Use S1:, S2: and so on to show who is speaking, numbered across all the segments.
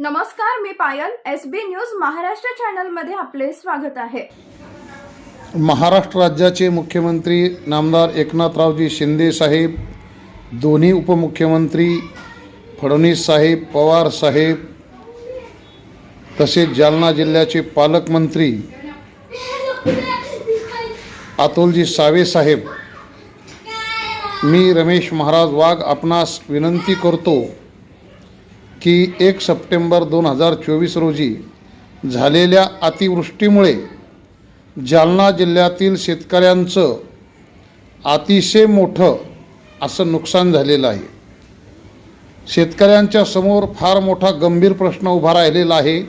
S1: नमस्कार मी Payal S B news Maharashtra चॅनलमध्ये आपले स्वागत आहे.
S2: महाराष्ट्र राज्याचे मुख्यमंत्री नामदार एकनाथरावजी शिंदे साहेब दोन्ही उपमुख्यमंत्री फडणवीस साहेब पवार साहेब तसेच जालना जिल्ह्याचे पालकमंत्री अतुलजी सावे साहेब. मी रमेश महाराज वाघ आपणास विनंती करतो की एक सप्टेंबर दोन हजार चोवीस रोजी झालेल्या अतिवृष्टीमुळे जालना जिल्ह्यातील शेतकऱ्यांचं अतिशय मोठं असं नुकसान झालेलं आहे. शेतकऱ्यांच्या समोर फार मोठा गंभीर प्रश्न उभा राहिलेला आहे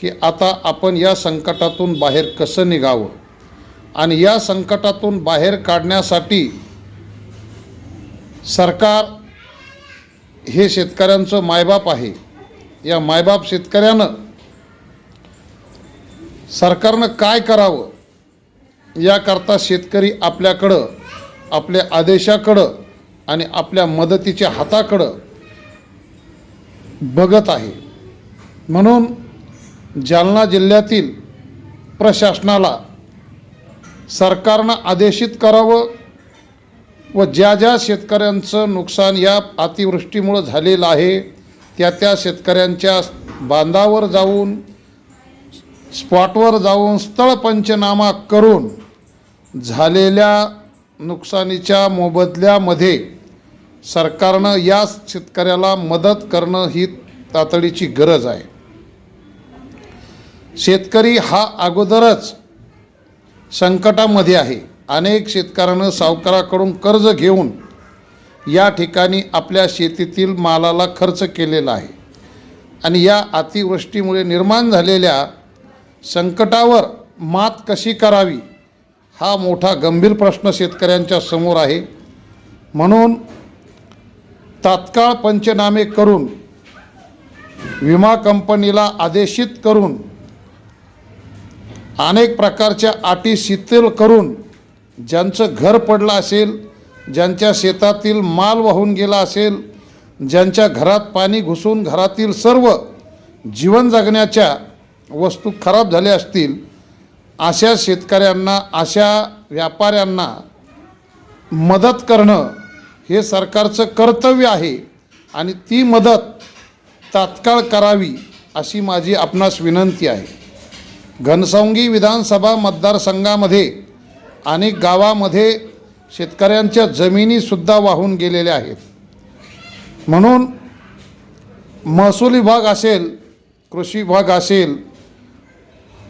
S2: की आता आपण या संकटातून बाहेर कसं निघावं? आणि या संकटातून बाहेर काढण्यासाठी सरकार हे शेतकऱ्यांचं मायबाप आहे. या मायबाप शेतकऱ्यानं सरकारनं काय करावं? याकरता शेतकरी आपल्याकडं आपल्या आदेशाकडं आणि आपल्या मदतीच्या हाताकडं बघत आहे. म्हणून जालना जिल्ह्यातील प्रशासनाला सरकारनं आदेशित करावं व ज्या ज्या शेतकऱ्यांचं नुकसान या अतिवृष्टीमुळं झालेलं आहे त्या त्या शेतकऱ्यांच्या बांधावर जाऊन स्पॉटवर जाऊन स्थळ पंचनामा करून झालेल्या नुकसानीच्या मोबदल्यामध्ये सरकारनं या शेतकऱ्याला मदत करणं ही तातडीची गरज आहे. शेतकरी हा अगोदरच संकटामध्ये आहे. अनेक शेतकऱ्यानं सावकाराकडून कर्ज घेऊन या ठिकाणी आपल्या शेतीतील मालाला खर्च केलेला आहे. आणि या अतिवृष्टीमुळे निर्माण झालेल्या संकटावर मात कशी करावी हा मोठा गंभीर प्रश्न शेतकऱ्यांच्या समोर आहे. म्हणून तात्काळ पंचनामे करून विमा कंपनीला आदेशित करून अनेक प्रकारच्या अटी शिथिल करून ज्यांचं घर पडलं असेल ज्यांच्या शेतातील माल वाहून गेला असेल ज्यांच्या घरात पाणी घुसून घरातील सर्व जीवन जगण्याच्या वस्तू खराब झाल्या असतील अशा शेतकऱ्यांना अशा व्यापाऱ्यांना मदत करणं हे सरकारचं कर्तव्य आहे आणि ती मदत तात्काळ करावी अशी माझी आपणास विनंती आहे. घनसावंगी विधानसभा मतदारसंघामध्ये अनेक गावामध्ये शेतकऱ्यांच्या जमिनीसुद्धा वाहून गेलेल्या आहेत. म्हणून महसूल विभाग असेल कृषी विभाग असेल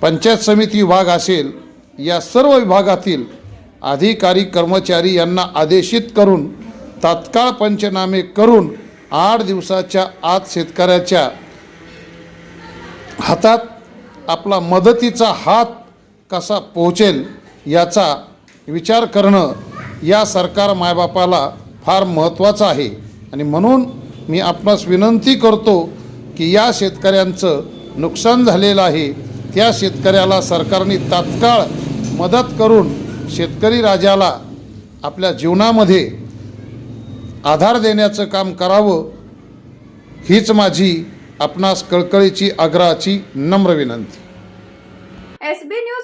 S2: पंचायत समिती विभाग असेल या सर्व विभागातील अधिकारी कर्मचारी यांना आदेशित करून तात्काळ पंचनामे करून आठ दिवसाच्या आत शेतकऱ्याच्या हातात आपला मदतीचा हात कसा पोहोचेल याचा विचार करणं या सरकार मायबापाला फार महत्त्वाचं आहे. आणि म्हणून मी आपणास विनंती करतो की या शेतकऱ्यांचं नुकसान झालेलं आहे. त्या शेतकऱ्याला सरकारने तात्काळ मदत करून शेतकरी राजाला आपल्या जीवनामध्ये आधार देण्याचं काम करावं हीच माझी आपणास कळकळीची आग्रहाची नम्र विनंती.